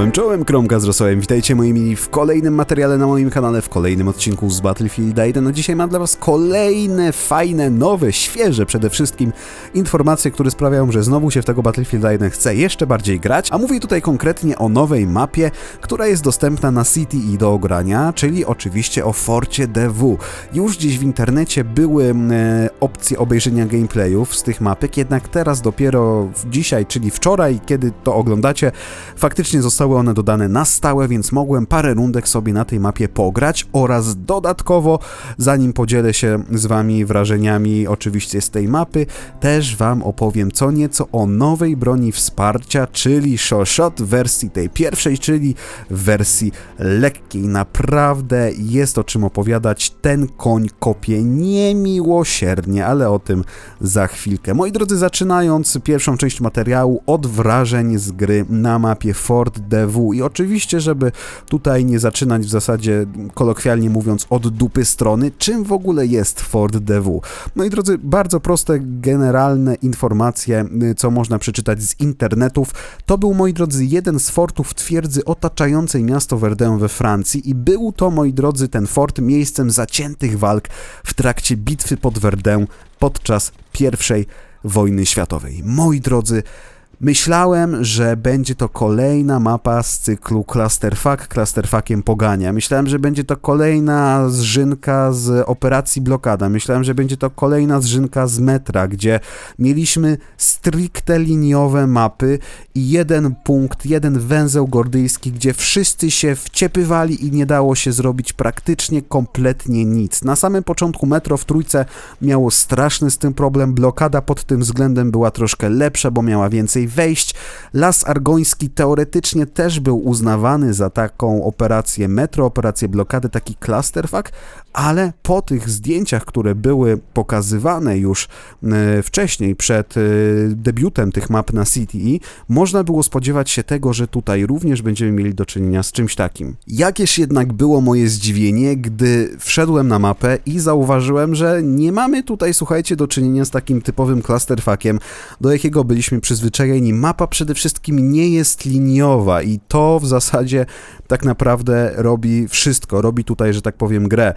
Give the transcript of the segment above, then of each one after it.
Czołem, czołem, Kromka z Rosołem. Witajcie moi mili w kolejnym materiale na moim kanale, w kolejnym odcinku z Battlefield 1. No dzisiaj mam dla was kolejne, fajne, nowe, świeże przede wszystkim informacje, które sprawiają, że znowu się w tego Battlefield 1 chce jeszcze bardziej grać. A mówię tutaj konkretnie o nowej mapie, która jest dostępna na City i do ogrania, czyli oczywiście o Forcie DW. Już dziś w internecie były e, opcje obejrzenia gameplayów z tych mapek, jednak teraz dopiero dzisiaj, czyli wczoraj, kiedy to oglądacie, faktycznie zostały one dodane na stałe, więc mogłem parę rundek sobie na tej mapie pograć oraz dodatkowo, zanim podzielę się z wami wrażeniami oczywiście z tej mapy, też wam opowiem co nieco o nowej broni wsparcia, czyli Shot w wersji tej pierwszej, czyli w wersji lekkiej. Naprawdę jest o czym opowiadać. Ten koń kopie niemiłosiernie, ale o tym za chwilkę. Moi drodzy, zaczynając pierwszą część materiału od wrażeń z gry na mapie Fort DW i oczywiście, żeby tutaj nie zaczynać w zasadzie kolokwialnie mówiąc od dupy strony, czym w ogóle jest Fort DW. Moi drodzy, bardzo proste, generalne informacje, y, co można przeczytać z internetów. To był, moi drodzy, jeden z fortów twierdzy otaczającej miasto Verdun we Francji i był to, moi drodzy, ten fort miejscem zaciętych walk w trakcie bitwy pod Verdun podczas I wojny światowej. Moi drodzy, Myślałem, że będzie to kolejna mapa z cyklu Clusterfuck, Clusterfuckiem Pogania. Myślałem, że będzie to kolejna zżynka z operacji Blokada. Myślałem, że będzie to kolejna zżynka z Metra, gdzie mieliśmy stricte liniowe mapy i jeden punkt, jeden węzeł gordyjski, gdzie wszyscy się wciepywali i nie dało się zrobić praktycznie kompletnie nic. Na samym początku Metro w trójce miało straszny z tym problem. Blokada pod tym względem była troszkę lepsza, bo miała więcej wejść. Las Argoński teoretycznie też był uznawany za taką operację metro, operację blokady, taki clusterfuck, ale po tych zdjęciach, które były pokazywane już e, wcześniej, przed e, debiutem tych map na CTE, można było spodziewać się tego, że tutaj również będziemy mieli do czynienia z czymś takim. Jakież jednak było moje zdziwienie, gdy wszedłem na mapę i zauważyłem, że nie mamy tutaj, słuchajcie, do czynienia z takim typowym clusterfuckiem, do jakiego byliśmy przyzwyczajeni. Mapa przede wszystkim nie jest liniowa i to w zasadzie tak naprawdę robi wszystko. Robi tutaj, że tak powiem, grę.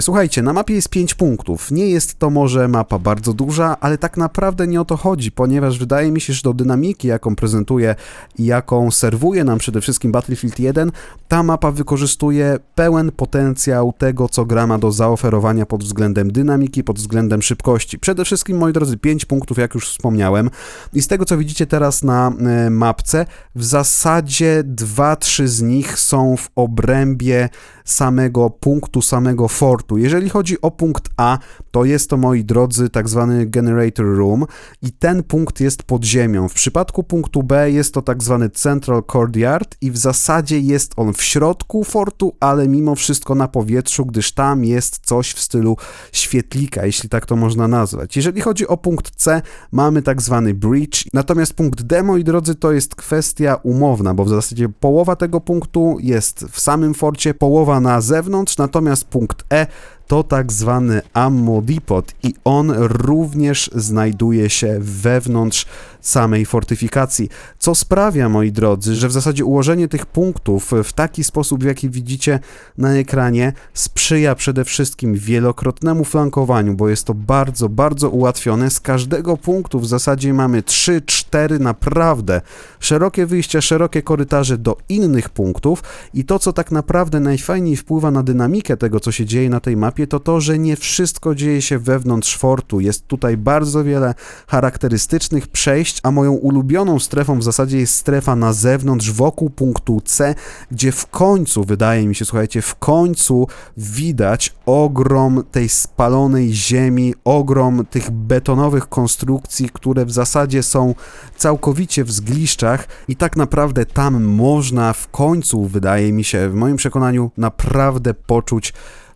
Słuchajcie, na mapie jest 5 punktów. Nie jest to może mapa bardzo duża, ale tak naprawdę nie o to chodzi, ponieważ wydaje mi się, że do dynamiki, jaką prezentuje i jaką serwuje nam przede wszystkim Battlefield 1, ta mapa wykorzystuje pełen potencjał tego, co gra ma do zaoferowania pod względem dynamiki, pod względem szybkości. Przede wszystkim, moi drodzy, 5 punktów, jak już wspomniałem. I z tego, co widzicie teraz na e, mapce, w zasadzie 2-3 z nich są w obrębie samego punktu, samego fortu. Jeżeli chodzi o punkt A, to jest to, moi drodzy, tak zwany generator room i ten punkt jest pod ziemią. W przypadku punktu B jest to tak zwany central courtyard i w zasadzie jest on w środku fortu, ale mimo wszystko na powietrzu, gdyż tam jest coś w stylu świetlika, jeśli tak to można nazwać. Jeżeli chodzi o punkt C, mamy tak zwany bridge, natomiast punkt D, moi drodzy, to jest kwestia umowna, bo w zasadzie połowa tego punktu jest w samym forcie, połowa na zewnątrz, natomiast punkt E to tak zwany ammo depot i on również znajduje się wewnątrz samej fortyfikacji, co sprawia, moi drodzy, że w zasadzie ułożenie tych punktów w taki sposób, w jaki widzicie na ekranie, sprzyja przede wszystkim wielokrotnemu flankowaniu, bo jest to bardzo, bardzo ułatwione. Z każdego punktu w zasadzie mamy 3-4 naprawdę szerokie wyjścia, szerokie korytarze do innych punktów i to, co tak naprawdę najfajniej wpływa na dynamikę tego, co się dzieje na tej mapie, to to, że nie wszystko dzieje się wewnątrz fortu. Jest tutaj bardzo wiele charakterystycznych przejść, a moją ulubioną strefą w zasadzie jest strefa na zewnątrz, wokół punktu C, gdzie w końcu, wydaje mi się, słuchajcie, w końcu widać ogrom tej spalonej ziemi, ogrom tych betonowych konstrukcji, które w zasadzie są całkowicie w zgliszczach i tak naprawdę tam można w końcu, wydaje mi się, w moim przekonaniu, naprawdę poczuć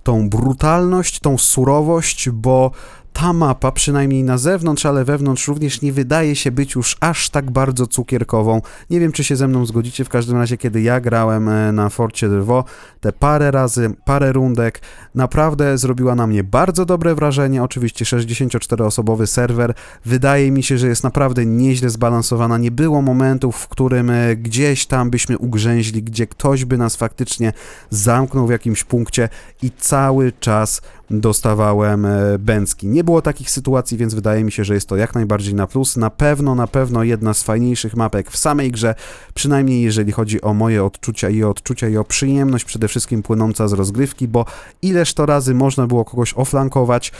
tą brutalność, tą surowość, bo ta mapa, przynajmniej na zewnątrz, ale wewnątrz również nie wydaje się być już aż tak bardzo cukierkową. Nie wiem, czy się ze mną zgodzicie, w każdym razie, kiedy ja grałem e, na Forcie Drwo, te parę razy, parę rundek, naprawdę zrobiła na mnie bardzo dobre wrażenie. Oczywiście 64-osobowy serwer, wydaje mi się, że jest naprawdę nieźle zbalansowana. Nie było momentów, w którym e, gdzieś tam byśmy ugrzęźli, gdzie ktoś by nas faktycznie zamknął w jakimś punkcie i cały czas dostawałem e, bęcki. Nie było takich sytuacji, więc wydaje mi się, że jest to jak najbardziej na plus. Na pewno, na pewno jedna z fajniejszych mapek w samej grze, przynajmniej jeżeli chodzi o moje odczucia i odczucia i o przyjemność przede wszystkim płynąca z rozgrywki, bo ileż to razy można było kogoś oflankować,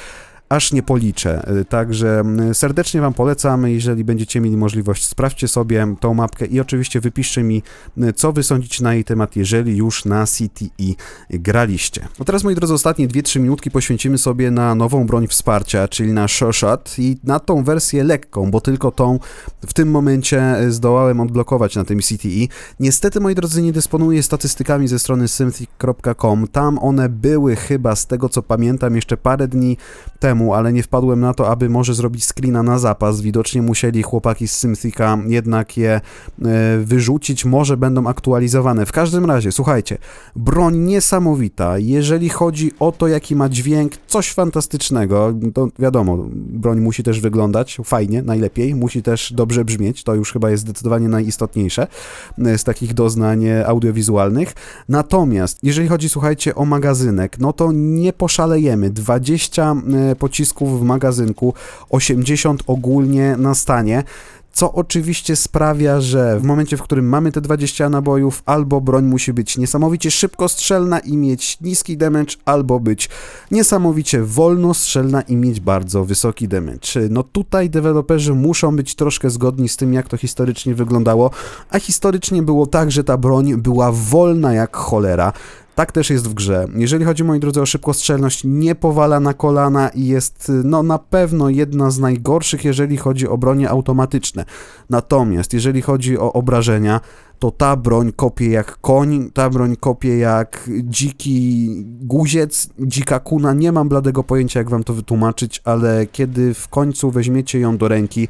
aż nie policzę. Y, Także mm, serdecznie Wam polecam, jeżeli będziecie mieli możliwość, sprawdźcie sobie tą mapkę i oczywiście wypiszcie mi, y, co Wy sądzicie na jej temat, jeżeli już na CTE graliście. No teraz, moi drodzy, ostatnie 2-3 minutki poświęcimy sobie na nową broń wsparcia, czyli na Shot i na tą wersję lekką, bo tylko tą w tym momencie y, zdołałem odblokować na tym CTE. Niestety, moi drodzy, nie dysponuję statystykami ze strony synthic.com. Tam one były chyba, z tego co pamiętam, jeszcze parę dni temu, ale nie wpadłem na to, aby może zrobić screena na zapas. Widocznie musieli chłopaki z Symthika jednak je e, wyrzucić, może będą aktualizowane. W każdym razie, słuchajcie, broń niesamowita. Jeżeli chodzi o to, jaki ma dźwięk, coś fantastycznego. To wiadomo, broń musi też wyglądać fajnie, najlepiej, musi też dobrze brzmieć. To już chyba jest zdecydowanie najistotniejsze e, z takich doznań e, audiowizualnych. Natomiast, jeżeli chodzi, słuchajcie, o magazynek, no to nie poszalejemy. 20 e, pocisków w magazynku, 80 ogólnie na stanie. Co oczywiście sprawia, że w momencie, w którym mamy te 20 nabojów, albo broń musi być niesamowicie szybkostrzelna i mieć niski damage, albo być niesamowicie wolnostrzelna i mieć bardzo wysoki damage. No tutaj deweloperzy muszą być troszkę zgodni z tym, jak to historycznie wyglądało, a historycznie było tak, że ta broń była wolna jak cholera. Tak też jest w grze. Jeżeli chodzi, moi drodzy, o szybkostrzelność, nie powala na kolana i jest no na pewno jedna z najgorszych, jeżeli chodzi o bronie automatyczne. Natomiast jeżeli chodzi o obrażenia, to ta broń kopie jak koń, ta broń kopie jak dziki guziec, dzika kuna. Nie mam bladego pojęcia, jak wam to wytłumaczyć, ale kiedy w końcu weźmiecie ją do ręki,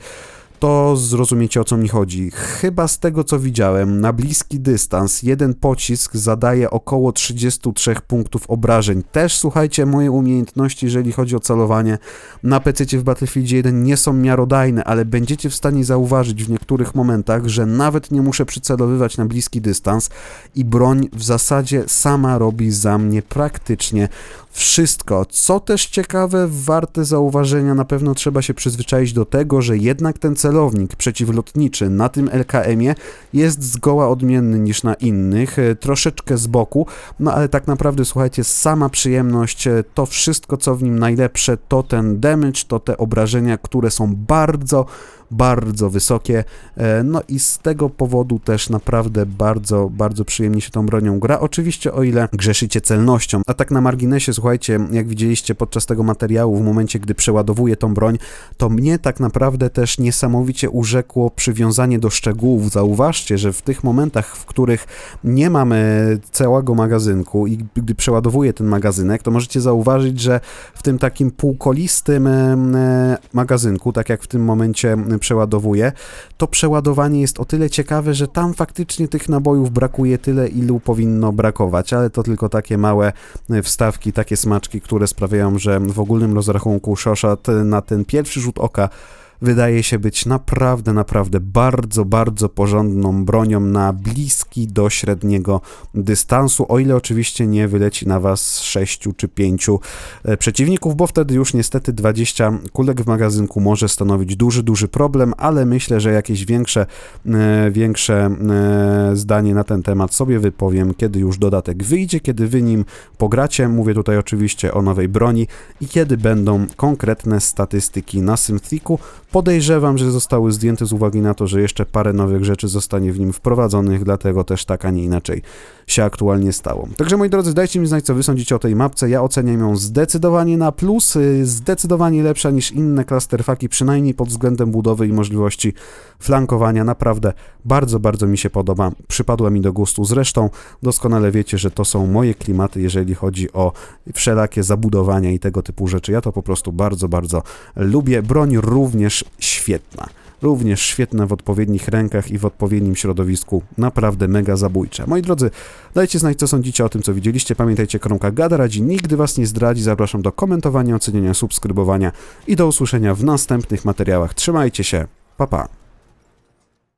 to zrozumiecie o co mi chodzi. Chyba z tego co widziałem, na bliski dystans jeden pocisk zadaje około 33 punktów obrażeń. Też słuchajcie, moje umiejętności, jeżeli chodzi o celowanie na PC w Battlefield 1 nie są miarodajne, ale będziecie w stanie zauważyć w niektórych momentach, że nawet nie muszę przycelowywać na bliski dystans i broń w zasadzie sama robi za mnie praktycznie wszystko. Co też ciekawe, warte zauważenia, na pewno trzeba się przyzwyczaić do tego, że jednak ten celownik przeciwlotniczy na tym LKM-ie jest zgoła odmienny niż na innych, e, troszeczkę z boku, no ale tak naprawdę słuchajcie, sama przyjemność, e, to wszystko co w nim najlepsze, to ten damage, to te obrażenia, które są bardzo, bardzo wysokie, e, no i z tego powodu też naprawdę bardzo, bardzo przyjemnie się tą bronią gra. Oczywiście o ile grzeszycie celnością, a tak na marginesie, słuchajcie, jak widzieliście podczas tego materiału, w momencie gdy przeładowuję tą broń, to mnie tak naprawdę też niesamowicie urzekło przywiązanie do szczegółów. Zauważcie, że w tych momentach, w których nie mamy całego magazynku i gdy przeładowuję ten magazynek, to możecie zauważyć, że w tym takim półkolistym e, magazynku, tak jak w tym momencie przeładowuję, to przeładowanie jest o tyle ciekawe, że tam faktycznie tych nabojów brakuje tyle, ilu powinno brakować, ale to tylko takie małe e, wstawki, takie smaczki, które sprawiają, że w ogólnym rozrachunku Shoshat na ten pierwszy rzut oka wydaje się być naprawdę, naprawdę bardzo, bardzo porządną bronią na bliski do średniego dystansu, o ile oczywiście nie wyleci na was 6 czy 5 przeciwników, bo wtedy już niestety 20 kulek w magazynku może stanowić duży, duży problem, ale myślę, że jakieś większe, e, większe e, zdanie na ten temat sobie wypowiem, kiedy już dodatek wyjdzie, kiedy wy nim pogracie, mówię tutaj oczywiście o nowej broni i kiedy będą konkretne statystyki na Synthiku, Podejrzewam, że zostały zdjęte z uwagi na to, że jeszcze parę nowych rzeczy zostanie w nim wprowadzonych, dlatego też tak, a nie inaczej się aktualnie stało. Także moi drodzy, dajcie mi znać, co wy sądzicie o tej mapce. Ja oceniam ją zdecydowanie na plus, y, zdecydowanie lepsza niż inne clusterfucky, przynajmniej pod względem budowy i możliwości flankowania. Naprawdę bardzo, bardzo mi się podoba. Przypadła mi do gustu. Zresztą doskonale wiecie, że to są moje klimaty, jeżeli chodzi o wszelakie zabudowania i tego typu rzeczy. Ja to po prostu bardzo, bardzo lubię. Broń również świetna. Również świetna w odpowiednich rękach i w odpowiednim środowisku. Naprawdę mega zabójcza. Moi drodzy, dajcie znać, co sądzicie o tym, co widzieliście. Pamiętajcie, kromka Gada radzi nigdy was nie zdradzi. Zapraszam do komentowania, oceniania, subskrybowania i do usłyszenia w następnych materiałach. Trzymajcie się. Pa, pa.